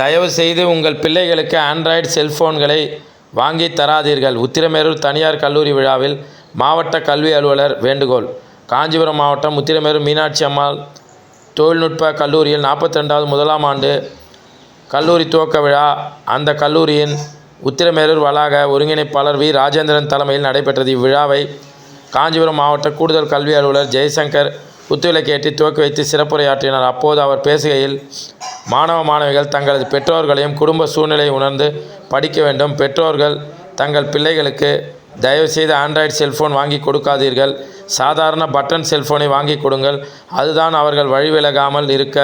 தயவுசெய்து உங்கள் பிள்ளைகளுக்கு ஆண்ட்ராய்டு செல்ஃபோன்களை வாங்கித் தராதீர்கள். உத்திரமேரூர் தனியார் கல்லூரி விழாவில் மாவட்ட கல்வி அலுவலர் வேண்டுகோள். காஞ்சிபுரம் மாவட்டம் உத்திரமேரூர் மீனாட்சி அம்மாள் தொழில்நுட்ப கல்லூரியில் நாற்பத்தி ரெண்டாவது முதலாம் ஆண்டு கல்லூரி துவக்க விழா. அந்த கல்லூரியின் உத்திரமேரூர் வளாக ஒருங்கிணைப்பாளர் வி. ராஜேந்திரன் தலைமையில் நடைபெற்றது. இவ்விழாவை காஞ்சிபுரம் மாவட்ட கூடுதல் கல்வி அலுவலர் ஜெய்சங்கர் குத்துவிளக்கேற்றி துவக்கி வைத்து சிறப்புரையாற்றினார். அப்போது அவர் பேசுகையில் மாணவ மாணவிகள் தங்களது பெற்றோர்களையும் குடும்ப சூழ்நிலையை உணர்ந்து படிக்க வேண்டும். பெற்றோர்கள் தங்கள் பிள்ளைகளுக்கு தயவுசெய்து ஆண்ட்ராய்டு செல்ஃபோன் வாங்கி கொடுக்காதீர்கள். சாதாரண பட்டன் செல்ஃபோனை வாங்கி கொடுங்கள். அதுதான் அவர்கள் வழிவிலகாமல் இருக்க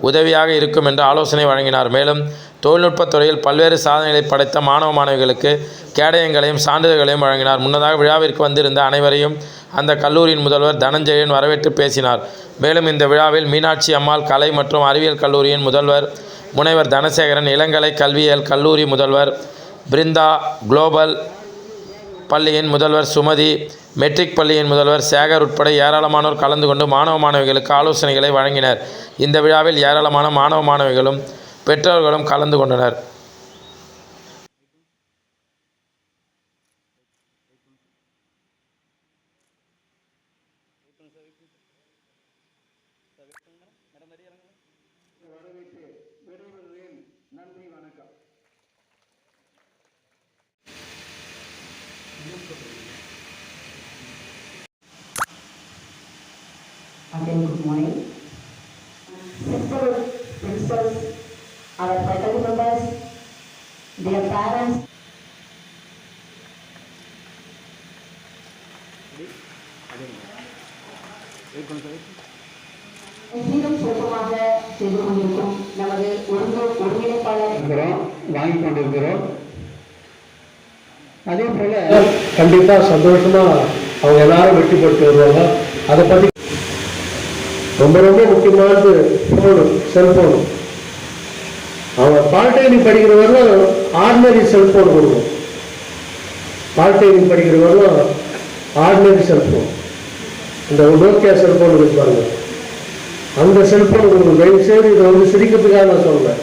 உதவியாக இருக்கும் என்று ஆலோசனை வழங்கினார். மேலும் தொழில்நுட்பத் துறையில் பல்வேறு சாதனைகளை படைத்த மாணவ மாணவிகளுக்கு கேடயங்களையும் சான்றிதழ்களையும் வழங்கினார். முன்னதாக விழாவிற்கு வந்திருந்த அனைவரையும் அந்த கல்லூரியின் முதல்வர் தனஞ்சயன் வரவேற்று பேசினார். மேலும் இந்த விழாவில் மீனாட்சி அம்மாள் கலை மற்றும் அறிவியல் கல்லூரியின் முதல்வர் முனைவர் தனசேகரன் இளங்கலை கல்வியியல் கல்லூரி முதல்வர் பிருந்தா குளோபல் பள்ளியின் முதல்வர் சுமதி மெட்ரிக் பள்ளியின் முதல்வர் சேகர் உட்பட ஏராளமானோர் கலந்து கொண்டு மாணவ மாணவிகளுக்கு ஆலோசனைகளை வழங்கினர். இந்த விழாவில் ஏராளமான மாணவ மாணவிகளும் பெற்றோர்களும் கலந்து கொண்டனர். வரவேற்று Again, good morning. Several principals, our faculty members, their parents, சீரும் சிறப்புமாக செய்து கொண்டிருக்கும் நமது ஒருங்கு ஒருங்கிணைப்பாளர் இருக்கிறோம் வாங்கி கொண்டிருக்கிறோம் அதே போல கண்டிப்பா சந்தோஷமா அவங்க எல்லாரும் வெற்றி பெற்று வருவாங்க. அதை பத்தி ரொம்ப ரொம்ப முக்கியமானது ஃபோனு செல்போனு அவங்க பாலிடெக்னிக் படிக்கிறவர்களும் ஆர்டினரி செல்போன் கொடுக்கும். பாலிடெக்னிக் படிக்கிறவர்களும் ஆர்டினரி செல்போன் இந்த நோக்கியா செல்போன் இருக்கு பாருங்க அந்த செல்போன் கொடுக்கும் தயவுசெய்து இதை வந்து சிரிக்கிறதுக்காக நான் சொல்கிறேன்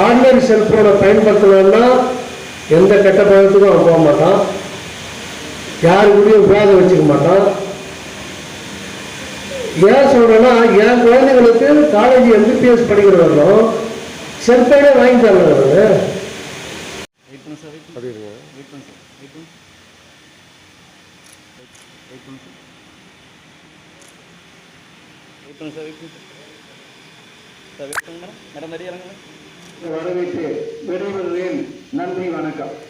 ஆர்டினரி செல்போனை பயன்படுத்தணும்னா எந்த கெட்ட பழத்துக்கும் அவன் போக மாட்டான். யாரு கூடயும் விவாதம் வச்சுக்க மாட்டான். ஏன் சொல்கிறேன்னா என் குழந்தைங்களுக்கு காலேஜ் எம்பிபிஎஸ் படிக்கிறவர்களும் செல்போனே வாங்கி தரல அவரு வரவேற்று விடைபெறுகிறேன். நன்றி வணக்கம்.